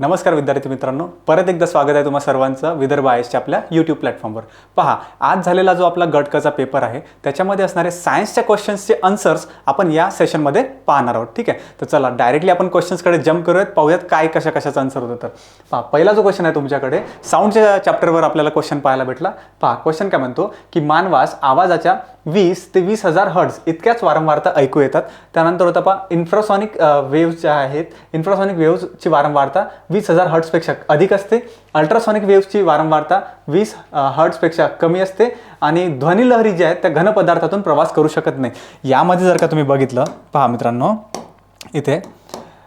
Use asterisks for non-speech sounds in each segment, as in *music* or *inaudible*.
नमस्कार विद्यार्थी मित्रांनो. परत एकदा स्वागत आहे तुम्हा सर्वांचं विदर्भ आयसच्या आपल्या यूट्यूब प्लॅटफॉर्मवर पहा आज झालेला जो आपला गटकचा पेपर आहे त्याच्यामध्ये असणारे सायन्सच्या क्वेश्चन्सचे आन्सर्स आपण या सेशनमध्ये पाहणार आहोत. ठीक आहे? तर चला डायरेक्टली आपण क्वेश्चन्सकडे जम्प करूयात. पाहूयात काय कशा कशाचा आन्सर होतं तर. पहा पहिला जो क्वेश्चन आहे तुमच्याकडे साऊंडच्या चॅप्टरवर आपल्याला क्वेश्चन पाहायला भेटला. पहा क्वेश्चन काय म्हणतो? की मानवास आवाजाच्या वीस ते वीस हजार हर्ड्स इतक्याच वारंवारता ऐकू येतात. त्यानंतर होता पहा इन्फ्रासॉनिक वेव्ज ज्या आहेत इन्फ्रासॉनिक वेव्जची वारंवारता वीस हजार हर्ट्सपेक्षा अधिक असते. अल्ट्रासॉनिक वेव्सची वारंवारता वीस हर्ट्सपेक्षा कमी असते आणि ध्वनीलहरी ज्या आहेत त्या घन पदार्थातून प्रवास करू शकत नाही. यामध्ये जर का तुम्ही बघितलं पहा मित्रांनो इथे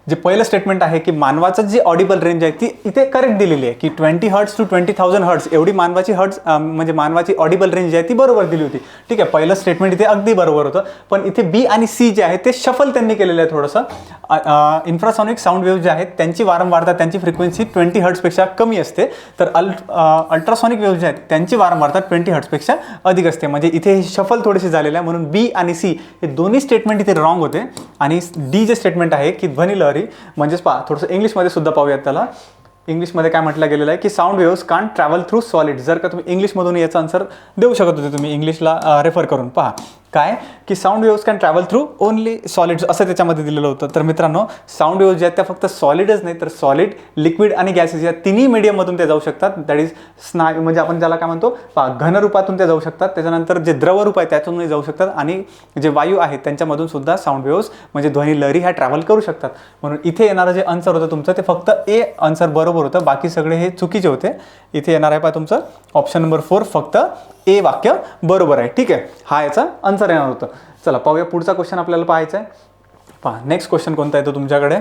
जे पहिलं स्टेटमेंट आहे की मानवाचं जी ऑडिबल रेंज आहे ती इथे करेक्ट दिलेली आहे. की twenty hertz to twenty thousand hertz एवढी मानवाची हर्ट्स म्हणजे मानवाची ऑडिबल रेंज जी आहे ती बरोबर दिली होती. ठीक आहे पहिलं स्टेटमेंट इथे अगदी बरोबर होतं. पण इथे बी आणि सी जे आहे ते शफल त्यांनी केलेलं आहे थोडंसं. इन्फ्रासॉनिक साऊंड वेव्ह जे आहेत त्यांची वारंवारता त्यांची फ्रिक्वेन्सी ट्वेंटी हर्ट्सपेक्षा कमी असते. तर अल अल्ट्रासॉनिक वेव्ह जे आहेत त्यांची वारंवारता ट्वेंटी हर्ट्सपेक्षा अधिक असते. म्हणजे इथे शफल थोडीशी झालेलं आहे म्हणून बी आणि सी हे दोन्ही स्टेटमेंट इथे रॉंग होते. आणि डी जे स्टेटमेंट आहे की ध्वनिलहरी म्हणजेच पहा थोडंसं इंग्लिशमध्ये सुद्धा पाहूयात त्याला. इंग्लिशमध्ये काय म्हटलं गेलेलं आहे की sound waves can travel through solid जर का तुम्ही इंग्लिशमधून याचा आन्सर देऊ शकत होते तुम्ही इंग्लिशला रेफर करून. पहा. काय? की sound waves can travel through only solids असं त्याच्यामध्ये दिलेलं होतं. तर मित्रांनो साऊंड वेव्स ज्या आहेत त्या फक्त सॉलिडच नाही तर सॉलिड लिक्विड आणि गॅसेस या तिन्ही मीडियममधून ते जाऊ शकतात. दॅट इज स्नायू म्हणजे आपण ज्याला काय म्हणतो घनरूपातून ते जाऊ शकतात. त्याच्यानंतर जे द्रवरूप आहे त्यातूनही जाऊ शकतात. आणि जे वायू आहेत त्यांच्यामधून सुद्धा साऊंड वेव्स म्हणजे ध्वनी लहरी ह्या ट्रॅव्हल करू शकतात. म्हणून इथे येणारं जे आन्सर होतं तुमचं ते फक्त ए आन्सर बरोबर होतं. बाकी सगळे हे चुकीचे होते. इथे येणार आहे पहा तुमचं. ऑप्शन नंबर फोर फक्त ए वाक्य बरोबर आहे. ठीक आहे? हा याचा आन्सर येणार होतं. चला पाहूया पुढचा क्वेश्चन आपल्याला पाहायचा आहे. पहा नेक्स्ट क्वेश्चन कोणता येतो तुमच्याकडे?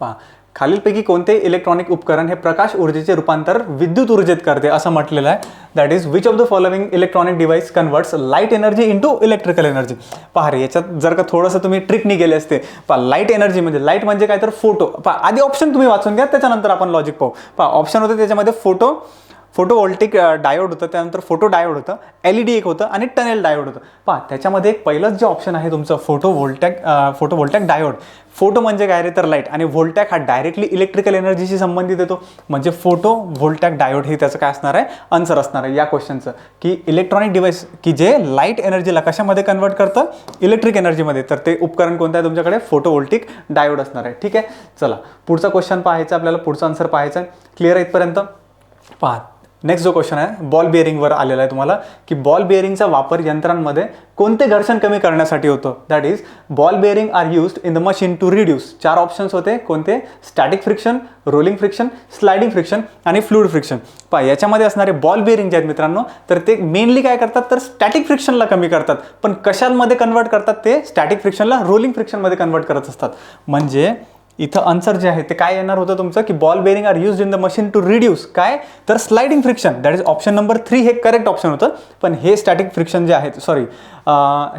पहा खालीलपैकी कोणते इलेक्ट्रॉनिक उपकरण हे प्रकाश ऊर्जेचे रूपांतर विद्युत ऊर्जेत करते असं म्हटलेलं आहे. That is which of the following electronic device converts light energy into electrical energy पहा रे याच्यात जर का थोडंसं तुम्ही ट्रिकनी गेले असते. पहा लाइट एनर्जी म्हणजे लाइट म्हणजे काय तर फोटो पहा आधी ऑप्शन तुम्ही वाचून घ्या त्याच्यानंतर आपण लॉजिक पाहू. पहा ऑप्शन होते त्याच्यामध्ये फोटो फोटो व्होल्टिक डायोड होतं त्यानंतर फोटो डायोड होतं एल ई डी एक होतं आणि टनेल डायोड होतं. पहा त्याच्यामध्ये एक पहिलंच जे ऑप्शन आहे तुमचं photo voltaic photo voltaic diode. Photo म्हणजे काय रे तर लाइट आणि व्होल्टॅक हा डायरेक्टली इलेक्ट्रिकल एनर्जीशी संबंधित येतो. म्हणजे फोटो व्होल्टॅक डायोड हे त्याचं काय असणार आहे? आन्सर असणार आहे या क्वेश्चनचं. की इलेक्ट्रॉनिक डिव्हाइस की जे लाइट एनर्जीला कशामध्ये कन्वर्ट करतं? इलेक्ट्रिक एनर्जीमध्ये तर ते उपकरण कोणतं आहे तुमच्याकडे? फोटो व्होल्टिक डायोड असणार आहे. ठीक आहे? चला पुढचा क्वेश्चन पाहायचा आपल्याला. पुढचा आन्सर पाहायचा आहे. क्लिअर आहे इथपर्यंत? पहा नेक्स्ट जो क्वेश्चन आहे बॉल बिअरिंगवर आलेला आहे तुम्हाला की बॉल बिअरिंगचा वापर यंत्रांमध्ये कोणते घर्षण कमी करण्यासाठी होतो? That is ball bearing are used in the machine to reduce चार ऑप्शन्स होते कोणते? Static friction rolling friction sliding friction आणि फ्लूड फ्रिक्शन पहा याच्यामध्ये असणारे बॉल बिअरिंग जे आहेत मित्रांनो तर ते मेनली काय करतात? तर स्टॅटिक फ्रिक्शनला कमी करतात. पण कशांमध्ये कन्वर्ट करतात ते? स्टॅटिक फ्रिक्शनला रोलिंग फ्रिक्शनमध्ये कन्वर्ट करत असतात. म्हणजे इथं आन्सर जे आहे ते काय येणार होतं तुमचं? की ball bearing are use in the machine to reduce काय? तर sliding friction that is option number three हे करेक्ट ऑप्शन होतं. पण हे स्टॅटिक फ्रिक्शन जे आहेत सॉरी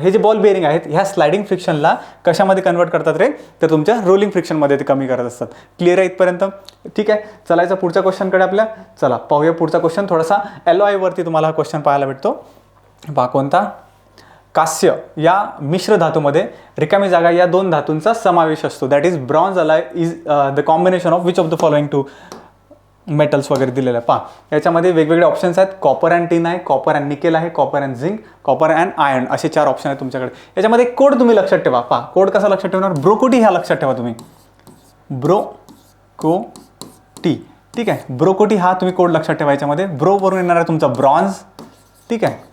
हे जे बॉल बेरिंग आहेत ह्या स्लायडिंग फ्रिक्शनला कशामध्ये कन्वर्ट करतात रे? तर तुमच्या रोलिंग फ्रिक्शनमध्ये ते कमी करत असतात. क्लिअर आहे इथपर्यंत? ठीक आहे. चलायचं पुढच्या क्वेश्चनकडे आपल्या. चला पाहूया पुढचा क्वेश्चन थोडासा एल वरती तुम्हाला हा क्वेश्चन पाहायला भेटतो. पहा कोणता? कास्य या मिश्र धातूमध्ये रिकामी जागा या दोन धातूंचा समावेश असतो. That is bronze alloy is the combination of which of the following two metals वगैरे दिलेलं आहे पहा याच्यामध्ये वेगवेगळे ऑप्शन्स आहेत. कॉपर अँड टिन आहे कॉपर अँड निकेल आहे copper and zinc copper and iron असे चार ऑप्शन आहेत तुमच्याकडे. याच्यामध्ये कोड तुम्ही लक्षात ठेवा. पहा कोड कसा लक्षात ठेवणार? ब्रोकोटी ह्या लक्षात ठेवा तुम्ही. ब्रो को टी ठीक आहे? ब्रोकोटी हा तुम्ही कोड लक्षात ठेवा याच्यामध्ये. ब्रोवरून येणार आहे तुमचा ब्रॉन्झ ठीक आहे?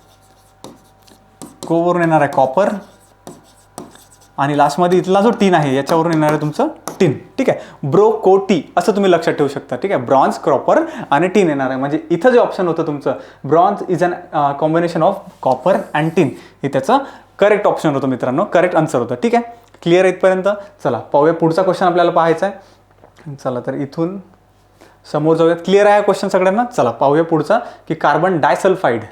कोवरून येणार आहे कॉपर आणि लास्टमध्ये इथला जो टीन आहे याच्यावरून येणार आहे तुमचं टीन ठीक आहे? ब्रो कोटी असं तुम्ही लक्षात ठेवू शकता. ठीक आहे? ब्रॉन्झ क्रॉपर आणि टीन येणार आहे. म्हणजे इथं जे ऑप्शन होतं तुमचं bronze is an combination of copper and tin हे त्याचं करेक्ट ऑप्शन होतं मित्रांनो. करेक्ट आन्सर होतं. ठीक आहे? क्लिअर इथपर्यंत? चला पाहूया पुढचा क्वेश्चन आपल्याला पाहायचा आहे. चला तर इथून समोर जाऊयात. क्लिअर आहे क्वेश्चन सगळ्यांना? चला पाहूया पुढचा की कार्बन डायसल्फाईड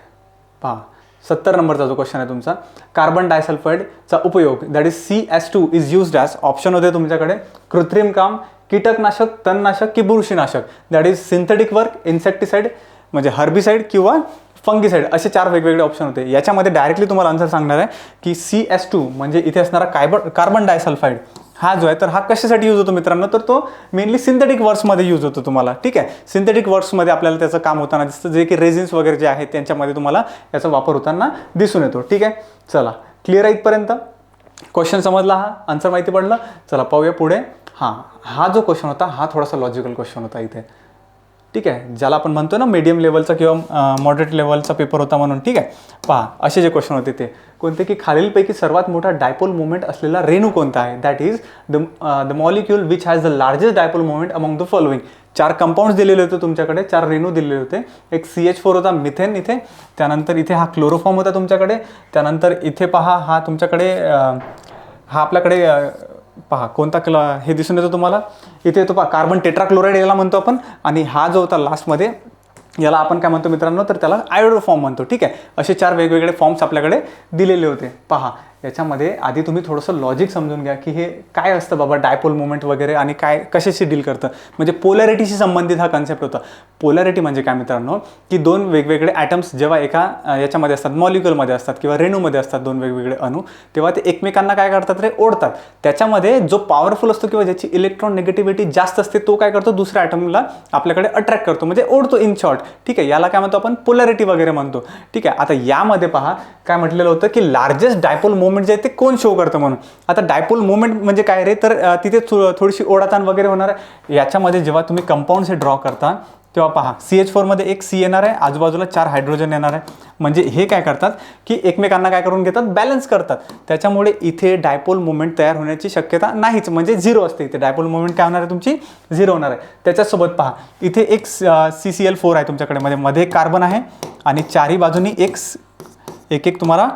पहा. सत्तर नंबरचा जो क्वेश्चन आहे तुमचा कार्बन डायसल्फाईडचा उपयोग that is C S two is use as option होते तुमच्याकडे. कृत्रिम काम कीटकनाशक तणनाशक की बुरशीनाशक. That is synthetic work insecticide म्हणजे हर्बिसाईड किंवा फंगिसाईड असे चार वेगवेगळे ऑप्शन होते. याच्यामध्ये डायरेक्टली तुम्हाला आन्सर सांगणार आहे की सी एस टू म्हणजे इथे असणारा कायबन कार्बन डायसल्फाईड हा जो आहे तर हा कशासाठी यूज होतो मित्रांनो? तर तो मेनली सिंथेटिक वर्क्समध्ये यूज होतो तुम्हाला ठीक आहे? सिंथेटिक वर्क्समध्ये आपल्याला त्याचं काम होताना दिसतं जे की रेझिन्स वगैरे जे आहेत त्यांच्यामध्ये तुम्हाला याचा वापर होताना दिसून येतो ठीक आहे? चला क्लिअर आहे इथपर्यंत? क्वेश्चन समजला हा? आन्सर माहिती पडलं? चला पाहूया पुढे. हां हा जो क्वेश्चन होता हा थोडासा लॉजिकल क्वेश्चन होता इथे. ठीक आहे ज्याला आपण म्हणतो ना मीडियम लेवलचा किंवा मॉडरेट लेवलचा पेपर होता म्हणून ठीक आहे. पहा असे जे क्वेश्चन होते ते. कोणते की खालीलपैकी सर्वात मोठा डायपोल मुवमेंट असलेला रेणू कोणता आहे? That is the the molecule which has the largest dipole movement among the following चार कंपाऊंड्स दिलेले होते तुमच्याकडे चार रेणू दिलेले होते. एक सी एच फोर होता मिथेन इथे. त्यानंतर इथे हा क्लोरोफॉर्म होता तुमच्याकडे. त्यानंतर इथे पहा हा तुमच्याकडे हा आपल्याकडे पहा कोणता क्ल हे दिसून येतो तुम्हाला? इथे येतो पहा कार्बन टेट्राक्लोराईड याला म्हणतो आपण. आणि हा जो होता लास्टमध्ये याला आपण काय म्हणतो मित्रांनो तर त्याला आयोडो फॉर्म म्हणतो. ठीक आहे? असे चार वेगवेगळे फॉर्म्स आपल्याकडे दिलेले होते. पहा याच्यामध्ये आधी तुम्ही थोडंसं लॉजिक समजून घ्या की हे काय असतं बाबा डायपोल मुवमेंट वगैरे आणि काय कशाशी डील करतं? म्हणजे पोलॅरिटीशी संबंधित हा कन्सेप्ट होता. पोलॅरिटी म्हणजे काय मित्रांनो? की दोन वेगवेगळे ॲटम्स जेव्हा एका याच्यामध्ये असतात मॉलिक्युलमध्ये असतात किंवा रेणूमध्ये असतात दोन वेगवेगळे अणू तेव्हा ते एकमेकांना काय करतात रे? ओढतात. त्याच्यामध्ये जो पॉवरफुल असतो किंवा ज्याची इलेक्ट्रॉन निगेटिव्हिटी जास्त असते तो काय करतो? दुसऱ्या ॲटमला आपल्याकडे अट्रॅक्ट करतो. म्हणजे ओढतो इन शॉर्ट ठीक आहे याला काय म्हणतो आपण? पोलॅरिटी वगैरे म्हणतो. ठीक आहे आता यामध्ये पहा काय म्हटलेलं होतं की लार्जेस्ट डायपोल मुवमेंट जे आहे ते कोण शो करतं म्हणून? आता डायपोल मुवमेंट म्हणजे काय रे? तर तिथे थो- थोडीशी ओढाताण वगैरे होणार आहे. याच्यामध्ये जेव्हा तुम्ही कंपाऊंड्स हे ड्रॉ करता तेव्हा पहा सी एच फोरमध्ये एक सी येणार आहे आजूबाजूला चार हायड्रोजन येणार आहे. म्हणजे हे काय करतात? की एकमेकांना काय करून घेतात? बॅलन्स करतात. त्याच्यामुळे इथे डायपोल मुवमेंट तयार होण्याची शक्यता नाहीच. म्हणजे झिरो असते इथे. डायपोल मुवमेंट काय होणार आहे तुमची? झिरो होणार आहे. त्याच्यासोबत पहा इथे एक सी सी एल फोर आहे तुमच्याकडे. मध्ये मध्ये कार्बन आहे आणि चारही बाजूनी एक एक एक तुम्हाला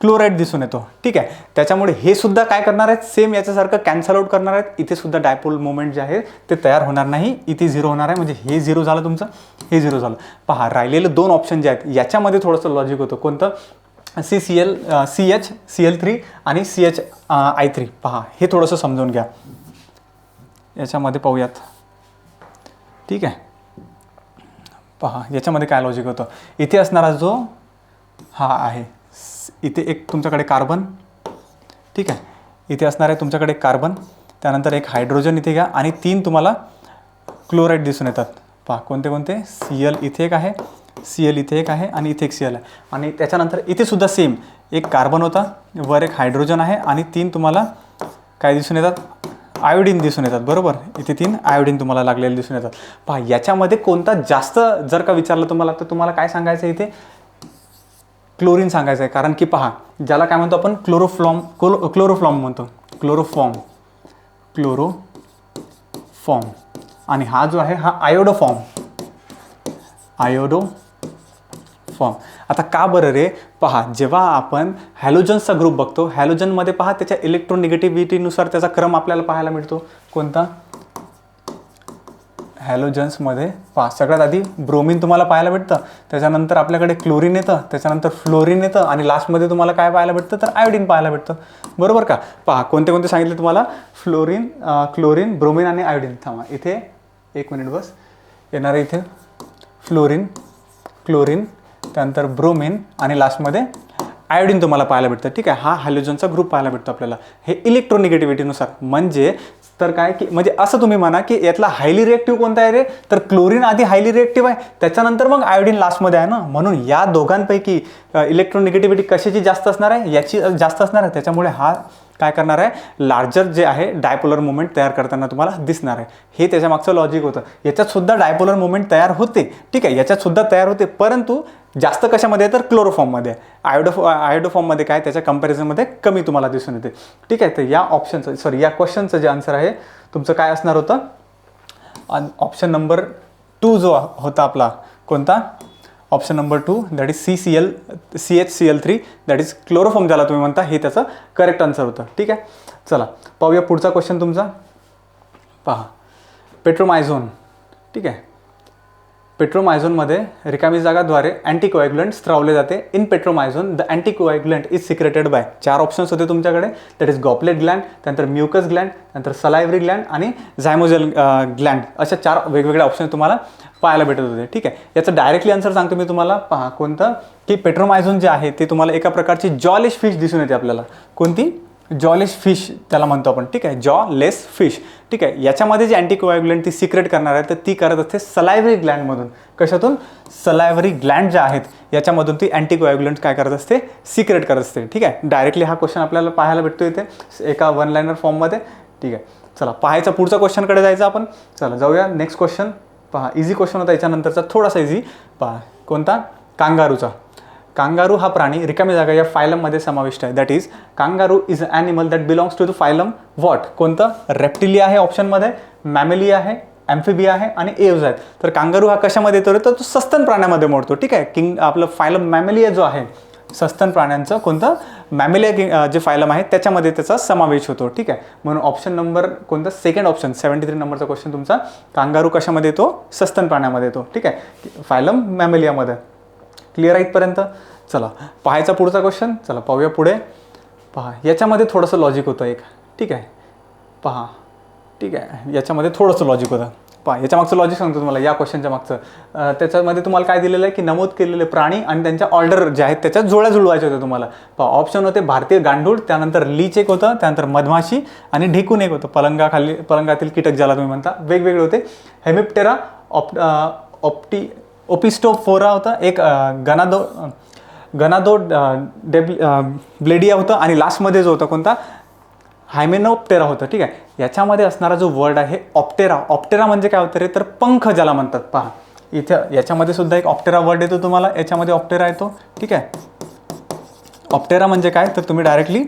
क्लोराईड दिसून येतो. ठीक आहे? त्याच्यामुळे हे सुद्धा काय करणार आहेत? सेम याच्यासारखं कॅन्सल आउट करणार आहेत. इथे सुद्धा डायपोल मुवमेंट जे आहे ते तयार होणार नाही. इथे झिरो होणार आहे. म्हणजे हे झिरो झालं तुमचं हे झिरो झालं. पहा राहिलेले दोन ऑप्शन जे आहेत याच्यामध्ये थोडंसं लॉजिक होतं. कोणतं? C C L C H C L three आणि सी एच आय थ्री पहा हे थोडंसं समजून घ्या. याच्यामध्ये पाहूयात. ठीक आहे? पहा याच्यामध्ये काय लॉजिक होतं? इथे असणारा जो हा आहे इथे एक तुमच्याकडे कार्बन ठीक आहे? इथे असणार आहे तुमच्याकडे कार्बन त्यानंतर एक हायड्रोजन इथे घ्या आणि तीन तुम्हाला क्लोराईड दिसून येतात. पहा कोणते कोणते? सी एल इथे एक आहे सी एल इथे एक आहे आणि इथे एक सी एल आहे. आणि त्याच्यानंतर इथेसुद्धा सेम एक कार्बन होता वर एक हायड्रोजन आहे आणि तीन तुम्हाला काय दिसून येतात? आयोडीन दिसून येतात बरोबर? इथे तीन आयोडीन तुम्हाला लागलेले दिसून येतात. पहा याच्यामध्ये कोणता जास्त जर का विचारलं तुम्हाला तर तुम्हाला काय सांगायचं इथे? क्लोरीन सांगायचं आहे. कारण की पहा ज्याला काय म्हणतो आपण? क्लोरोफ्लॉम क्लो क्लोरोफ्लॉम म्हणतो. क्लोरोफॉर्म. क्लोरो फॉर्म आणि हा जो आहे हा आयोडो फॉर्म आयोडो फॉर्म आता का बरं रे? पहा जेव्हा आपण हॅलोजन्सचा ग्रुप बघतो हॅलोजनमध्ये पहा त्याच्या इलेक्ट्रोनिगेटिव्हिटीनुसार त्याचा क्रम आपल्याला पाहायला मिळतो. कोणता? हॅलोजन्समध्ये पहा सगळ्यात आधी ब्रोमिन तुम्हाला पाहायला भेटतं. त्याच्यानंतर आपल्याकडे क्लोरीन येतं त्याच्यानंतर फ्लोरीन येतं आणि लास्टमध्ये तुम्हाला काय पाहायला भेटतं? तर आयोडीन पाहायला भेटतं. बरोबर का? पहा कोणते कोणते सांगितले तुम्हाला? फ्लोरीन क्लोरीन ब्रोमिन आणि आयोडीन थांबा इथे एक मिनिट बस. येणार आहे इथे. फ्लोरीन क्लोरीन त्यानंतर ब्रोमिन आणि लास्टमध्ये आयोडीन तुम्हाला पाहायला भेटतं. ठीक आहे हा हॅलोजनचा ग्रुप पाहायला भेटतो आपल्याला. हे इलेक्ट्रोनिगेटिव्हिटीनुसार म्हणजे तर काय की म्हणजे असं तुम्ही म्हणा की यातला हायली रिएक्टिव्ह कोणता आहे रे? तर क्लोरीन आधी हायली रिएक्टिव्ह आहे. त्याच्यानंतर मग आयोडीन लास्टमध्ये आहे ना? म्हणून या दोघांपैकी इलेक्ट्रोनिगेटिव्हिटी कशाची जास्त असणार आहे? याची जास्त असणार आहे. त्याच्यामुळे हा काय करणार आहे? लार्जर जे आहे डायपोलर मुवमेंट तयार करताना तुम्हाला दिसणार आहे. हे त्याच्या मागचं लॉजिक होतं. याच्यात सुद्धा डायपोलर मुवमेंट तयार होते. ठीक आहे याच्यात सुद्धा तयार होते. परंतु जास्त कशामध्ये आहे? तर क्लोरोफॉर्ममध्ये आयोडो आयोडोफॉर्ममध्ये काय त्याच्या कंपॅरिझनमध्ये कमी तुम्हाला दिसून येते. ठीक आहे तर या ऑप्शनचं सॉरी या क्वेश्चनचं जे आन्सर आहे तुमचं काय असणार होतं? ऑप्शन नंबर टू जो होता आपला कोणता? Option number two that is C C L C H C L three that is chloroform ज्याला तुम्ही म्हणता हे त्याचं करेक्ट आन्सर होतं. ठीक आहे? चला पाहूया पुढचा क्वेश्चन तुमचा. पहा. पेट्रोमायझोन ठीक आहे? पेट्रोमायझोनमध्ये रिकामी जागाद्वारे अँटीकोॲग्युलंट स्त्रावले जाते. In Petromyzon the anticoagulant is secreted by चार ऑप्शन्स होते तुमच्याकडे. दॅट इज गॉपलेट ग्लँड त्यानंतर म्युकस ग्लँड त्यानंतर सलायव्हरी ग्लँड आणि झायमोजेल ग्लँड अशा चार वेगवेगळ्या ऑप्शन तुम्हाला पाहायला भेटत होते. ठीक आहे? याचं डायरेक्टली आन्सर सांगतो मी तुम्हाला. पहा कोणतं? की पेट्रोमायझोन जे आहे ते तुम्हाला एका प्रकारची जॉलिश फिश दिसून येते आपल्याला. कोणती? जॉलेस फिश त्याला म्हणतो आपण ठीक आहे? जॉ लेस फिश ठीक आहे? याच्यामध्ये जी अँटीकोॲग्युलंट ती सिक्रेट करणार आहे तर ती करत असते सलायव्हरी ग्लँडमधून कशातून? सलायव्हरी ग्लँड ज्या आहेत याच्यामधून ती अँटीकोॲग्युलंट काय करत असते? सिक्रेट करत असते. ठीक आहे? डायरेक्टली हा क्वेश्चन आपल्याला पाहायला भेटतो इथे एका वन लाईनर फॉर्ममध्ये ठीक आहे? चला पाहायचा पुढचा क्वेश्चनकडे जायचं आपण. चला जाऊया. नेक्स्ट क्वेश्चन पहा इझी क्वेश्चन होता याच्यानंतरचा थोडासा इझी पहा कोणता? कांगारूचा. कांगारू हा प्राणी रिकामी जागा या फायलममध्ये समाविष्ट आहे. That is kangaroo is a animal that belongs to the phylum what कोणतं? रेप्टिलिया आहे ऑप्शनमध्ये मॅमेली आहे ॲम्फिबिया आहे आणि एव्ज आहेत. तर कांगारू हा कशामध्ये येतो तर तो सस्तन प्राण्यामध्ये मोडतो. ठीक आहे? किंग आपलं फायलम मॅमेलिया जो आहे सस्तन प्राण्यांचं कोणतं? मॅमेलिया जे फायलम आहे त्याच्यामध्ये त्याचा समावेश होतो. ठीक आहे? म्हणून ऑप्शन नंबर कोणतं? सेकंड ऑप्शन सेवन्टी थ्री नंबरचा क्वेश्चन तुमचा. कांगारू कशामध्ये येतो? सस्तन प्राण्यामध्ये येतो. ठीक आहे? फायलम मॅमेलियामध्ये क्लिअर आहे इथपर्यंत? चला पाहायचा पुढचा क्वेश्चन चला पाहूया पुढे. पहा याच्यामध्ये थोडंसं लॉजिक होतं एक. ठीक आहे? पहा. ठीक आहे. याच्यामध्ये थोडंसं लॉजिक होतं. पहा याच्या मागचं लॉजिक सांगतो तुम्हाला या क्वेश्चनच्या मागचं. त्याच्यामध्ये तुम्हाला काय दिलेलं आहे की नमूद केलेले प्राणी आणि त्यांच्या ऑर्डर जे आहेत त्याच्यात जुळ्या जुळवायच्या होत्या तुम्हाला. पहा ऑप्शन होते भारतीय गांडूळ त्यानंतर लीच एक होतं त्यानंतर मधमाशी आणि ढेकून एक होतं. पलंगाखाली पलंगातील कीटक ज्याला तुम्ही म्हणता वेगवेगळे होते. हेमिप्टेरा ऑप ऑप्टी ओपिस्टोफोरा होता एक गनादो गनादो डेब ब्लेडिया होतं आणि लास्टमध्ये जो होता कोणता? हायमेनोप्टेरा होतं ठीक आहे. याच्यामध्ये असणारा जो वर्ड आहे ऑप्टेरा. ऑप्टेरा म्हणजे काय होतं रे? तर पंख ज्याला म्हणतात पहा. इथं याच्यामध्ये सुद्धा एक ऑप्टेरा वर्ड येतो तुम्हाला. याच्यामध्ये ऑप्टेरा येतो ठीक आहे. ऑप्टेरा म्हणजे काय? तर तुम्ही डायरेक्टली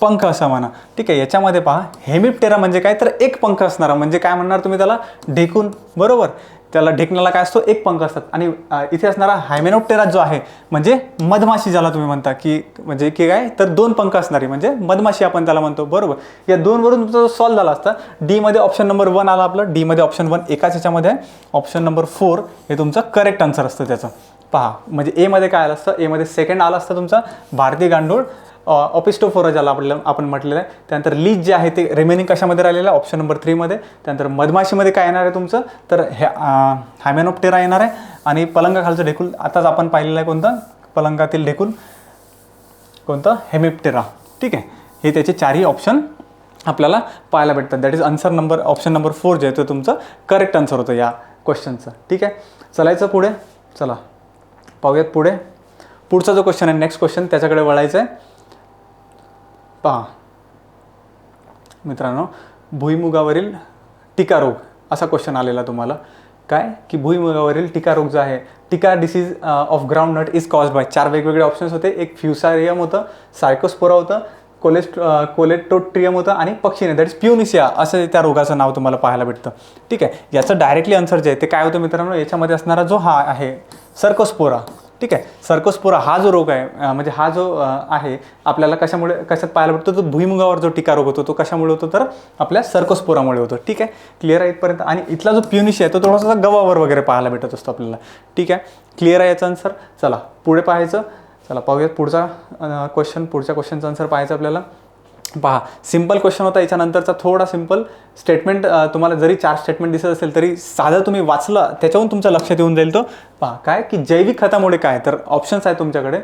पंख असं म्हणा. ठीक आहे याच्यामध्ये पहा. हेमिप्टेरा म्हणजे काय? तर एक पंख असणारा. म्हणजे काय म्हणणार तुम्ही त्याला? ढेकून. बरोबर? त्याला ढेकणाला काय असतो? एक पंख असतात. आणि इथे असणारा हायमेनोप्टेरा जो आहे म्हणजे मधमाशी ज्याला तुम्ही म्हणता की म्हणजे की काय? तर दोन पंख असणारी म्हणजे मधमाशी आपण त्याला म्हणतो. बरोबर? या दोनवरून तुमचा सॉल्व झाला असता. डीमध्ये ऑप्शन नंबर वन आला आपलं. डीमध्ये ऑप्शन वन एकाच ह्याच्यामध्ये आहे. ऑप्शन नंबर फोर हे तुमचं करेक्ट आन्सर असतं त्याचं. पहा म्हणजे एमध्ये काय आलं असतं? एमध्ये सेकंड आलं असतं तुमचं. भारतीय गांडूळ. ऑपिस्टोफोरा ज्याला आपल्याला आपण म्हटलेलं आहे. त्यानंतर लीज जे आहे ते रिमेनिंग कशामध्ये राहिलेलं आहे? ऑप्शन नंबर थ्रीमध्ये त्यानंतर मधमाशीमध्ये काय येणार आहे तुमचं? तर हे हायमॅनोप्टेरा येणार आहे. आणि पलंगाखालचं ढेकूल आताच आपण पाहिलेलं आहे कोणतं? पलंगातील ढेकूल कोणतं? हेमिप्टेरा ठीक आहे. हे त्याचे चारही ऑप्शन आपल्याला पाहायला भेटतात. That is answer number option number four जे आहे ते तुमचं करेक्ट आन्सर होतं या क्वेश्चनचं ठीक आहे? चलायचं पुढे? चला. पाहूयात पुढे. पुढचा जो क्वेश्चन आहे नेक्स्ट क्वेश्चन त्याच्याकडे वळायचं आहे पहा. मित्रांनो भुईमुगावरील टीका रोग असा क्वेश्चन आलेला तुम्हाला. काय? की भुईमुगावरील टीका रोग जो आहे tikka disease of groundnut is cause by चार वेगवेगळे ऑप्शन्स होते. एक फ्युसारियम होतं सायकोस्पोरा होतं कोलेस्ट कोलेटोट्रियम होतं आणि पक्षीने दॅट इज प्युनिसिया असं त्या रोगाचं नाव तुम्हाला पाहायला भेटतं. ठीक आहे? याचं डायरेक्टली आन्सर जे आहे ते काय होतं मित्रांनो? याच्यामध्ये असणारा जो हा आहे सर्कोस्पोरा ठीक आहे. सर्कोस्पोरा हा जो रोग आहे म्हणजे हा जो आहे आपल्याला कशामुळे कशात पाहायला भेटतो? तो भुईमुगावर जो टीका रोग होतो तो कशामुळे होतो? तर आपल्या सर्कोस्पोरामुळे होतो. ठीक आहे? क्लिअर आहे इथपर्यंत? आणि इथला जो प्युनिश आहे तो थोडासा गव्हावर वगैरे पाहायला भेटत असतो आपल्याला. ठीक आहे? क्लिअर आहे याचा आन्सर चला पुढे पाहायचं. चला पाहूयात पुढचा क्वेश्चन पुढच्या क्वेश्चनचा आन्सर पाहायचं आपल्याला. पहा सिंपल क्वेश्चन होता याच्यानंतरचा थोडा सिंपल स्टेटमेंट तुम्हाला जरी चार स्टेटमेंट दिसत असेल तरी साधं तुम्ही वाचलं त्याच्याहून तुमच्या लक्षात येऊन जाईल तो. पहा काय? की जैविक खतामुळे काय? तर ऑप्शन्स आहेत तुमच्याकडे.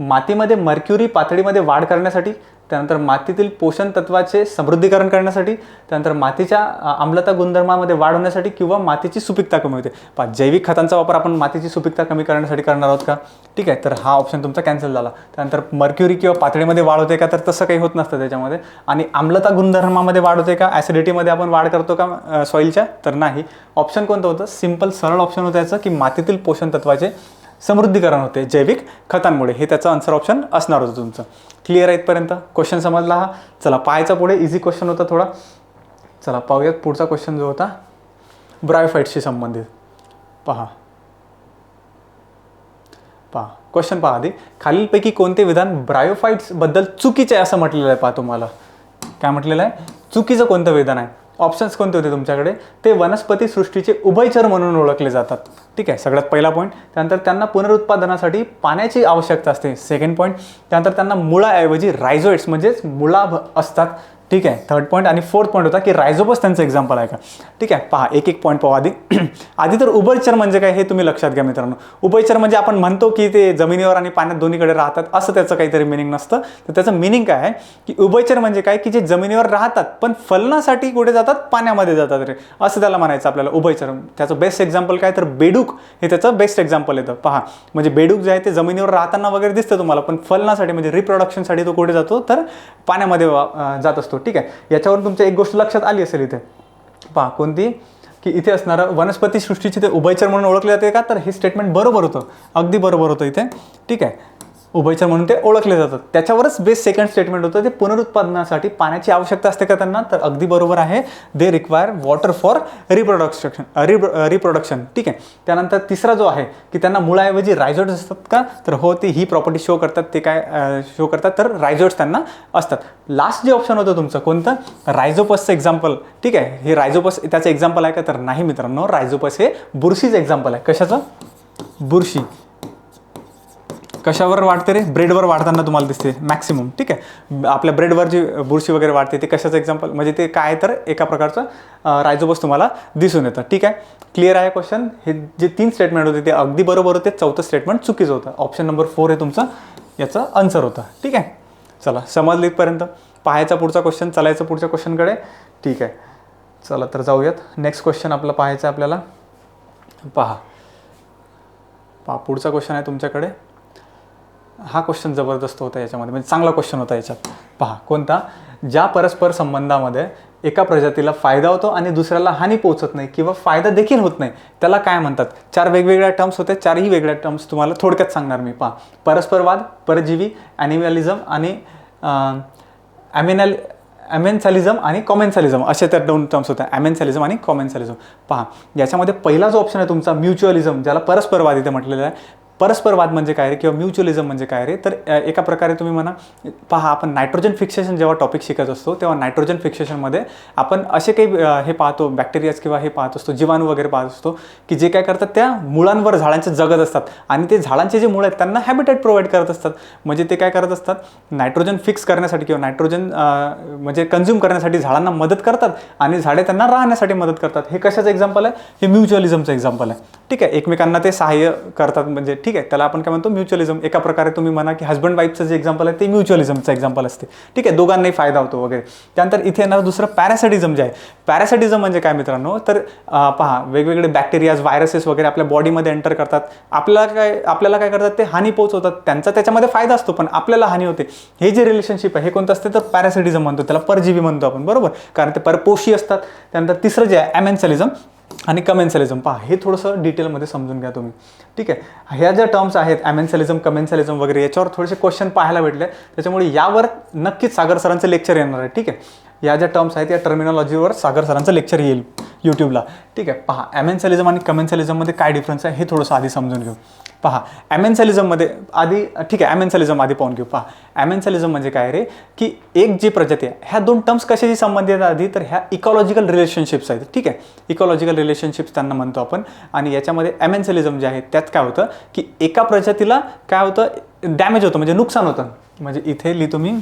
मातीमध्ये मर्क्युरी पातळीमध्ये वाढ करण्यासाठी त्यानंतर मातीतील पोषण तत्वाचे समृद्धीकरण करण्यासाठी त्यानंतर मातीच्या आम्लता गुणधर्मामध्ये वाढ होण्यासाठी किंवा मातीची सुपीकता कमी होते. पा जैविक खतांचा वापर आपण मातीची सुपीकता कमी करण्यासाठी करणार आहोत का? ठीक आहे तर हा ऑप्शन तुमचा कॅन्सल झाला. त्यानंतर मर्क्युरी किंवा पातळीमध्ये वाढ होते का? तर तसं काही होत नसतं त्याच्यामध्ये. आणि आम्लता गुणधर्मामध्ये वाढ होते का? ॲसिडिटीमध्ये आपण वाढ करतो का सॉईलच्या तर नाही. ऑप्शन कोणतं होतं? सिंपल सरळ ऑप्शन होतं याचं की मातीतील पोषण तत्वाचे समृद्धीकरण होते जैविक खतांमुळे. हे त्याचं आन्सर ऑप्शन असणार होतं तुमचं. क्लिअर आहे इथपर्यंत? क्वेश्चन समजला हा? चला पाहायचा पुढे. इझी क्वेश्चन होता थोडा. चला पाहूयात पुढचा क्वेश्चन जो होता. ब्रायफाईटशी संबंधित. पहा. पहा. क्वेश्चन पहा आधी. खालीलपैकी कोणते विधान ब्रायोफाईट्सबद्दल चुकीचे आहे असं म्हटलेलं आहे पहा तुम्हाला. काय म्हटलेलं आहे? चुकीचं कोणतं विधान आहे? ऑप्शन्स कोणते होते तुमच्याकडे? ते वनस्पती सृष्टीचे उभयचर म्हणून ओळखले जातात. ठीक आहे सगळ्यात पहिला पॉईंट त्यानंतर त्यांना पुनरुत्पादनासाठी पाण्याची आवश्यकता असते. सेकंड पॉईंट त्यानंतर त्यांना मुळाऐवजी रायझोइड्स म्हणजेच मुळा असतात. ठीक आहे थर्ड पॉईंट आणि फोर्थ पॉईंट होता की रायझोबस त्यांचं एक्झाम्पल आहे का? ठीक आहे पहा एक एक पॉईंट पाहू आधी. *clears throat* आधी तर उभयचर म्हणजे काय हे तुम्ही लक्षात घ्या मित्रांनो. उभयचर म्हणजे आपण म्हणतो की ते जमिनीवर आणि पाण्यात दोन्हीकडे राहतात असं त्याचं काहीतरी मिनिंग नसतं. तर त्याचं मिनिंग काय आहे? की उभयचर म्हणजे काय? की जे जमिनीवर राहतात पण फलनासाठी कुठे जातात? पाण्यामध्ये जातात रे. असं त्याला म्हणायचं आपल्याला उभयचर त्याचं बेस्ट एक्झाम्पल काय? तर बेडूक हे त्याचं बेस्ट एक्झाम्पल येतं पहा. म्हणजे बेडूक जे आहे ते जमिनीवर राहताना वगैरे दिसतं तुम्हाला पण फलनासाठी म्हणजे रिप्रोडक्शनसाठी तो कुठे जातो? तर पाण्यामध्ये वा- जात असतो. ठीक आहे? याच्यावरून तुमच्या एक गोष्ट लक्षात आली असेल इथे. पहा कोणती? की इथे असणारं वनस्पती सृष्टीची ते उभयचर म्हणून ओळखले जाते का? तर हे स्टेटमेंट बरोबर होतं. अगदी बरोबर होतं इथे. ठीक आहे? उभयचर म्हणून ते ओळखले जातात. त्याच्यावरच बेस्ट सेकंड स्टेटमेंट होतं. ते पुनरुत्पादनासाठी पाण्याची आवश्यकता असते का त्यांना? तर अगदी बरोबर आहे. They require water for reproduction reproduction ठीक आहे? त्यानंतर तिसरा जो आहे की त्यांना मुळाऐवजी रायझोट्स असतात का? तर हो ते ही प्रॉपर्टी शो करतात. ते काय शो करतात? तर रायझोट्स त्यांना असतात. लास्ट जे ऑप्शन होतं तुमचं कोणतं? रायझोपसचं एक्झाम्पल ठीक आहे? हे रायझोपस त्याचं एक्झाम्पल आहे का? तर नाही मित्रांनो. रायझोपस हे बुरशीचं एक्झाम्पल आहे. कशाचं? बुरशी. कशावर वाढते रे? ब्रेडवर वाढताना तुम्हाला दिसते मॅक्सिमम ठीक आहे? आपल्या ब्रेडवर जी बुरशी वगैरे वाढते ते कशाचं एक्झाम्पल म्हणजे ते काय तर एका प्रकारचं रायझोबस तुम्हाला दिसून येतं ठीक आहे? क्लिअर आहे क्वेश्चन हे जे तीन स्टेटमेंट होते ते अगदी बरोबर होते चौथं स्टेटमेंट चुकीचं होतं. ऑप्शन नंबर फोर हे तुमचं याचं आन्सर होतं ठीक आहे? चला समजलं इथपर्यंत. पाहायचा पुढचा क्वेश्चन चालायचं पुढच्या क्वेश्चनकडे ठीक आहे. चला तर जाऊयात. नेक्स्ट क्वेश्चन आपलं पाहायचं आपल्याला. पहा. पहा पुढचा क्वेश्चन आहे तुमच्याकडे. हा क्वेश्चन जबरदस्त होता याच्यामध्ये. म्हणजे चांगला क्वेश्चन होता याच्यात. पहा कोणता? ज्या परस्पर संबंधामध्ये एका प्रजातीला फायदा होतो आणि दुसऱ्याला हानी पोहोचत नाही किंवा फायदा देखील होत नाही त्याला काय म्हणतात? चार वेगवेगळ्या टर्म्स होत्या चारही वेगळ्या टर्म्स तुम्हाला थोडक्यात सांगणार मी. पहा परस्परवाद परजीवी ॲनिमॅलिझम आणि ॲमेनॅल ॲमेन्सॅलिझम आणि कॉमेन्सॅलिझम असे त्या दोन टर्म्स होत्या ॲमेन्सॅलिझम आणि कॉमेन्सॅलिझम पहा याच्यामध्ये पहिला जो ऑप्शन आहे तुमचा म्युच्युअलिझम ज्याला परस्परवाद इथे म्हटलेलं आहे परस्परवाद म्हणजे काय रे किंवा म्युच्युअलिझम म्हणजे काय रे? तर एका प्रकारे तुम्ही म्हणा पहा आपण नायट्रोजन फिक्सेशन जेव्हा टॉपिक शिकत असतो तेव्हा नायट्रोजन फिक्सेशनमध्ये आपण असे काही हे पाहतो बॅक्टेरियाज किंवा हे पाहत असतो जीवाणू वगैरे पाहत असतो की जे काय करतात त्या मुळांवर झाडांचे जगत असतात. आणि ते झाडांचे जे मुळं आहेत त्यांना हॅबिटेट प्रोव्हाइड करत असतात. म्हणजे ते काय करत असतात? नायट्रोजन फिक्स करण्यासाठी किंवा नायट्रोजन म्हणजे कन्झ्युम करण्यासाठी झाडांना मदत करतात आणि झाडे त्यांना राहण्यासाठी मदत करतात. हे कशाचं एक्झाम्पल आहे? हे म्युच्युअलिझमचं एक्झाम्पल आहे. ठीक आहे एकमेकांना ते सहाय्य करतात म्हणजे ठीक ठीक आहे त्याला आपण काय म्हणतो म्युच्युअलिझम. एका प्रकारे तुम्ही म्हणा की हस्बंड वाईफचं जे एक्झाम्पल आहे ते म्युच्युअलिझमचं एक्झाम्पल असते. ठीक आहे दोघांनाही फायदा होतो वगैरे. त्यानंतर इथे येणार दुसरं पॅरासाटिझम जे आहे पॅरासाटिझम म्हणजे काय मित्रांनो? तर पहा वेगवेगळे बॅक्टेरियाज व्हायरसेस वगैरे आपल्या बॉडीमध्ये एंटर करतात. आपल्याला काय आपल्याला काय करतात ते हानी पोहोचवतात. त्यांचा त्याच्यामध्ये फायदा असतो पण आपल्याला हानी होते. हे जे रिलेशनशिप आहे हे कोणतं असते? तर पॅरासिटिझम म्हणतो त्याला परजीवी म्हणतो आपण बरोबर? कारण ते परपोषी असतात. त्यानंतर तिसरं जे आहे ॲमेन्सॅलिझम. आणि कमेन्सॅलिझम पहा हे थोडंसं डिटेलमध्ये समजून घ्या तुम्ही. ठीक आहे? ह्या ज्या टर्म्स आहेत ॲमेन्सॅलिझम कमेन्सॅलिझम वगैरे याच्यावर थोडेसे क्वेश्चन पाहायला भेटले. त्याच्यामुळे यावर नक्कीच सागर सरांचं लेक्चर येणार आहे. ठीक आहे? या ज्या टर्म्स आहेत या टर्मिनॉलॉजीवर सागर सरांचं लेक्चर येईल यूट्यूबला ठीक आहे? पहा ॲमेन्सॅलिझम आणि कमेन्सॅलिझममध्ये काय डिफरन्स आहे हे थोडंसं आधी समजून घेऊ. पहा ॲमेन्सॅलिझममध्ये आधी ठीक आहे ॲमेन्सॅलिझम आधी पाहून घेऊ. पहा ॲमेन्सॅलिझम म्हणजे काय रे? की एक जी प्रजाती आहे ह्या दोन टर्म्स कशाशी संबंधित आहेत आधी? तर ह्या इकॉलॉजिकल रिलेशनशिप्स आहेत. ठीक आहे? इकॉलॉजिकल रिलेशनशिप्स त्यांना म्हणतो आपण. आणि याच्यामध्ये ॲमेन्सॅलिझम जे आहे त्यात काय होतं? की एका प्रजातीला काय होतं? डॅमेज होतं म्हणजे नुकसान होतं. म्हणजे इथे लिहितो मी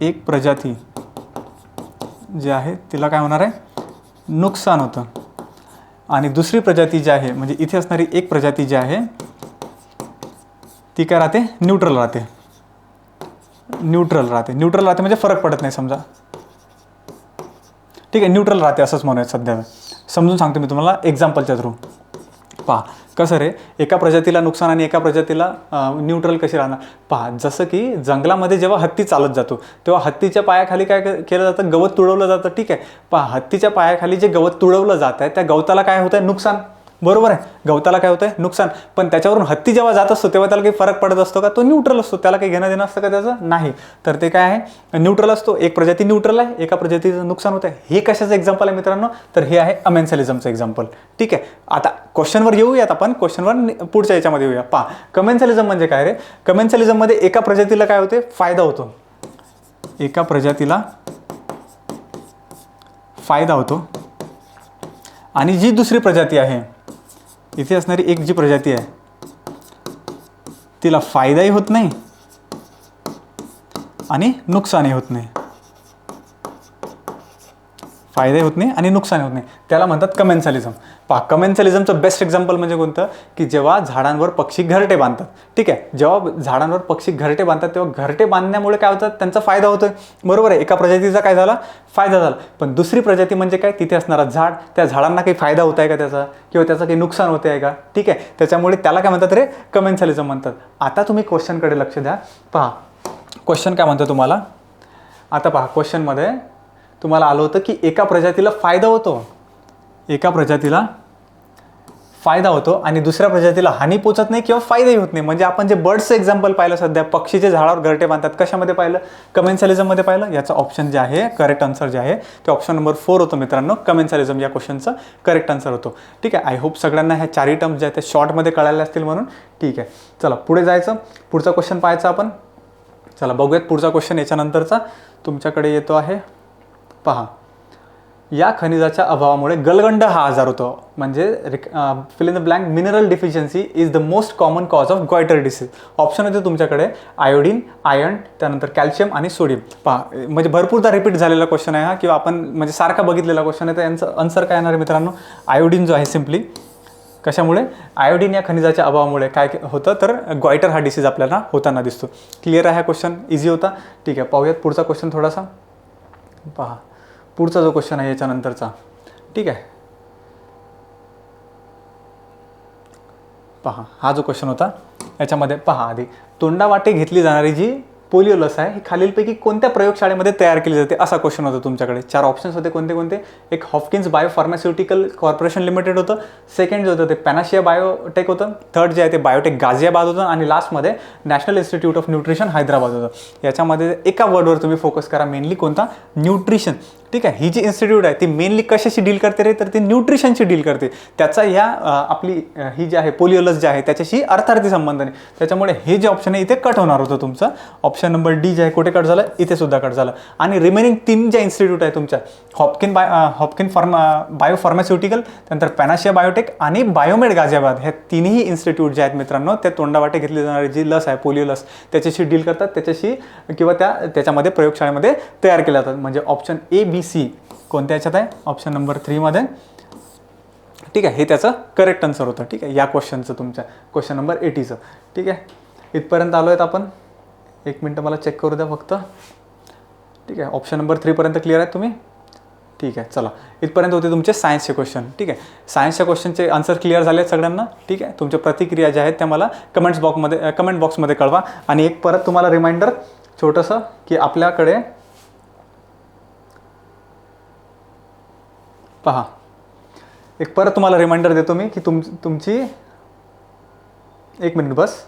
एक प्रजाती जे आहे तिला काय होणार आहे? नुकसान होतं. आणि दुसरी प्रजाती जी आहे म्हणजे इथे असणारी एक प्रजाती जी आहे ती काय राहते? न्यूट्रल राहते. न्यूट्रल राहते. न्यूट्रल राहते म्हणजे फरक पडत नाही समजा. ठीक आहे न्यूट्रल राहते असंच म्हणूया सध्या. समजून सांगतो मी तुम्हाला एक्झाम्पलच्या थ्रू पहा कसं रे? एका प्रजातीला नुकसान आणि एका प्रजातीला न्यूट्रल कशी राहणार? पहा जसं की जंगलामध्ये जेव्हा हत्ती चालत जातो तेव्हा हत्तीच्या पायाखाली काय केलं जातं? गवत तुडवलं जातं ठीक आहे. पहा हत्तीच्या पायाखाली जे गवत तुडवलं जात आहे त्या गवताला काय होतं नुकसान. बरोबर आहे. गवताला काय होतंय? नुकसान. पण त्याच्यावरून हत्ती जेव्हा जात असतो तेव्हा त्याला काही फरक पडत असतो का? तो न्यूट्रल असतो. त्याला काही घेणं देणं असतं का त्याचं? नाही. तर ते काय आहे? न्यूट्रल असतो. एक प्रजाती न्यूट्रल आहे एका प्रजातीचं नुकसान होतं हे कशाचं एक्झाम्पल आहे मित्रांनो? तर हे आहे अमेन्सॅलिझमचं एक्झाम्पल ठीक आहे. आता क्वेश्चनवर येऊयात आपण. क्वेश्चनवर पुढच्या याच्यामध्ये येऊया. पहा. कमेन्सॅलिझम म्हणजे काय रे? कमेन्सॅलिझममध्ये एका प्रजातीला काय होते फायदा होतो. एका प्रजातीला फायदा होतो. आणि जी दुसरी प्रजाती आहे इथे असणारी एक जी प्रजाती आहे तिला फायदाही होत नाही आणि नुकसानही होत नाही. फायदे होत नाही आणि नुकसान होत नाही. त्याला म्हणतात कमेन्सॅलिझम पहा कमेन्सॅलिझमचं बेस्ट एक्झाम्पल म्हणजे कोणतं? की जेव्हा झाडांवर पक्षी घरटे बांधतात. ठीक आहे? जेव्हा झाडांवर पक्षी घरटे बांधतात तेव्हा घरटे बांधण्यामुळे काय होतं? त्यांचा फायदा होतोय. बरोबर आहे? एका प्रजातीचा काय झाला? फायदा झाला. पण दुसरी प्रजाती म्हणजे काय? तिथे असणारा झाड. त्या झाडांना काही फायदा होत आहे का त्याचा? किंवा त्याचं काही नुकसान होते आहे का? ठीक आहे? त्याच्यामुळे त्याला काय म्हणतात रे? कमेन्सॅलिझम म्हणतात. आता तुम्ही क्वेश्चनकडे लक्ष द्या. पहा. क्वेश्चन काय म्हणतो तुम्हाला? आता पहा क्वेश्चनमध्ये तुम्हाला आलं होतं की एका प्रजातीला फायदा होतो. एका प्रजातीला फायदा होतो आणि दुसऱ्या प्रजातीला हानी पोचत नाही किंवा फायदाही होत नाही. म्हणजे आपण जे बर्ड्सचं एक्झाम्पल पाहिलं सध्या पक्षीचे झाडावर घरटे बांधतात कशामध्ये पाहिलं? कमेन्सॅलिझममध्ये पाहिलं? याचं ऑप्शन जे आहे करेक्ट आन्सर जे आहे ते ऑप्शन नंबर फोर होतं मित्रांनो. कमेन्सॅलिझम या क्वेश्चनचं करेक्ट आन्सर होतो. ठीक आहे आय होप सगळ्यांना ह्या चारही टर्म्स जे आहेत त्या शॉर्टमध्ये कळायला असतील म्हणून. ठीक आहे चला पुढे जायचं. पुढचा क्वेश्चन पाहायचा आपण. चला बघूयात पुढचा क्वेश्चन याच्यानंतरचा. तुमच्याकडे येतो आहे. पहा. या खनिजाच्या अभावामुळे गलगंड हा आजार होतो. म्हणजे fill in the blank mineral deficiency is the most common cause of goiter disease option होते तुमच्याकडे आयोडीन आयर्न त्यानंतर कॅल्शियम आणि सोडियम पहा म्हणजे भरपूरदा रिपीट झालेला क्वेश्चन आहे हा किंवा आपण म्हणजे सारखा बघितलेला क्वेश्चन आहे तर यांचं आन्सर काय येणार आहे मित्रांनो? आयोडीन जो आहे सिम्पली कशामुळे? आयोडीन या खनिजाच्या अभावामुळे काय होतं? तर गॉयटर हा डिसीज आपल्याला होताना दिसतो. क्लिअर आहे हा क्वेश्चन इझी होता? ठीक आहे पाहूयात पुढचा क्वेश्चन थोडासा. पहा. पुढचा जो क्वेश्चन आहे याच्यानंतरचा. ठीक आहे? पहा हा जो क्वेश्चन होता याच्यामध्ये पहा आधी. तोंडावाटे घेतली जाणारी जी पोलिओ लस आहे. ही खालीलपैकी कोणत्या प्रयोगशाळेमध्ये तयार केली जाते असा क्वेश्चन होता तुमच्याकडे. चार ऑप्शन्स होते कोणते कोणते? एक Haffkine's bio pharmaceutical corporation limited होतं. सेकंड जे होतं ते पॅनाशिया बायोटेक होतं. थर्ड जे आहे ते बायोटेक गाझियाबाद होतं. आणि लास्टमध्ये national institute of nutrition Hyderabad होतं. याच्यामध्ये एका वर्डवर तुम्ही फोकस करा मेनली कोणता? न्यूट्रिशन. ठीक आहे? ही जी इन्स्टिट्यूट आहे ती मेनली कशाशी डील करते रे? तर ती न्यूट्रिशनशी डील करते. त्याचा या आपली ही जी आहे पोलिओ लस जी आहे त्याच्याशी अर्थार्थी संबंध नाही. त्याच्यामुळे हे जे ऑप्शन आहे इथे कट होणार होतं तुमचं. Option option number D J आहे कुठे कट झालं? इथे सुद्धा कट झालं. आणि रिमेनिंग तीन ज्या इन्स्टिट्यूट आहे तुमच्या Haffkine by Haffkine pharma bio pharmaceutical त्यानंतर पॅनाशिया बायोटेक आणि बायोमेड गाझियाबाद हे तिन्ही इन्स्टिट्यूट जे आहेत मित्रांनो ते तोंडावाटे घेतली जाणारी जी लस आहे पोलिओ लस त्याच्याशी डील करतात त्याच्याशी किंवा त्या त्याच्यामध्ये प्रयोगशाळेमध्ये तयार केल्या जातात. म्हणजे ऑप्शन ए बी सी कोणत्या याच्यात आहे? ऑप्शन नंबर थ्रीमध्ये ठीक आहे हे त्याचं करेक्ट आन्सर होतं. ठीक आहे या क्वेश्चनचं तुमच्या. क्वेश्चन नंबर एटीचं ठीक आहे इथपर्यंत आलो आहेत आपण? एक मिनटं मला चेक करू द्या फक्त. ठीक आहे ऑप्शन नंबर थ्रीपर्यंत क्लिअर आहेत तुम्ही? ठीक आहे चला. इथपर्यंत होते तुमचे सायन्सचे क्वेश्चन ठीक आहे सायन्सच्या क्वेश्चनचे आन्सर क्लिअर झाले आहेत सगळ्यांना. ठीक आहे तुमच्या प्रतिक्रिया ज्या आहेत त्या मला कमेंट्स बॉक्समध्ये कमेंट बॉक्समध्ये कळवा. आणि एक परत तुम्हाला रिमाइंडर छोटंसं की आपल्याकडे पहा. एक परत तुम्हाला रिमाइंडर देतो मी की तुम तुमची एक मिनिट बस.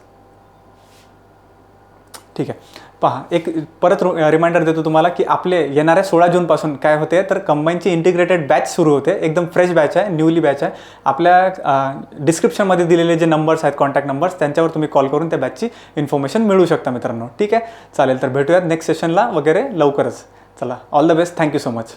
ठीक आहे. पहा एक परत रिमाइंडर देतो तुम्हाला की आपले येणाऱ्या सोळा जूनपासून काय होते तर कंबाईनची इंटिग्रेटेड बॅच सुरू होते. एकदम फ्रेश बॅच आहे न्यूली बॅच आहे. आपल्या डिस्क्रिप्शनमध्ये दिलेले जे नंबर्स आहेत कॉन्टॅक्ट नंबर्स त्यांच्यावर तुम्ही कॉल करून त्या बॅचची इन्फॉर्मेशन मिळू शकता मित्रांनो. ठीक आहे? चालेल तर भेटूयात नेक्स्ट सेशनला वगैरे लवकरच. चला all the best thank you so much